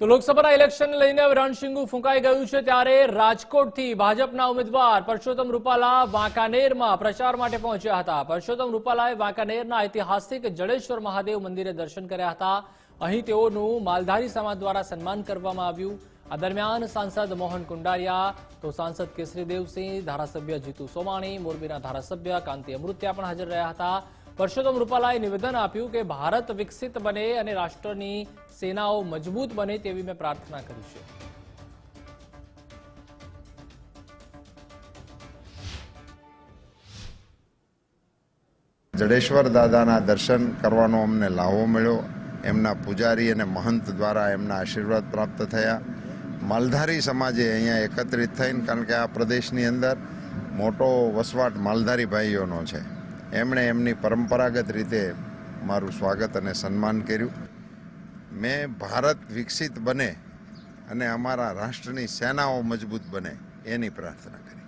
તો લોકસભાના ઇલેક્શન લઈને રણશીંગુ ફૂંકાઈ ગયું છે ત્યારે રાજકોટથી ભાજપના ઉમેદવાર પરસોત્તમ રૂપાલા વાંકાનેરમાં પ્રચાર માટે પહોંચ્યા હતા. પરસોત્તમ રૂપાલાએ વાંકાનેરના ઐતિહાસિક જડેશ્વર મહાદેવ મંદિરે દર્શન કર્યા હતા. અહીં તેઓનું માલધારી સમાજ દ્વારા સન્માન કરવામાં આવ્યું. આ દરમિયાન સાંસદ મોહન કુંડારિયા, તો સાંસદ કેસરી દેવસિંહ ધારાસભ્ય જીતુ સોમાણી, મોરબીના ધારાસભ્ય કાંતિ અમૃત્યા પણ હાજર રહ્યા હતા. પરસોત્તમ રૂપાલાએ નિવેદન આપ્યું કે ભારત વિકસિત બને અને રાષ્ટ્રની સેનાઓ મજબૂત બને તેવી મેં પ્રાર્થના કરી છે. જડેશ્વર દાદાના દર્શન કરવાનો અમને લાહવો મળ્યો. એમના પૂજારી અને મહંત દ્વારા એમના આશીર્વાદ પ્રાપ્ત થયા. માલધારી સમાજે અહીંયા એકત્રિત થઈને, કારણ કે આ પ્રદેશની અંદર મોટો વસવાટ માલધારી ભાઈઓનો છે. એમણે એમની પરંપરાગત રીતે મારું સ્વાગત અને સન્માન કર્યું. મેં ભારત વિકસિત બને અને અમારા રાષ્ટ્રની સેનાઓ મજબૂત બને એની પ્રાર્થના કરી.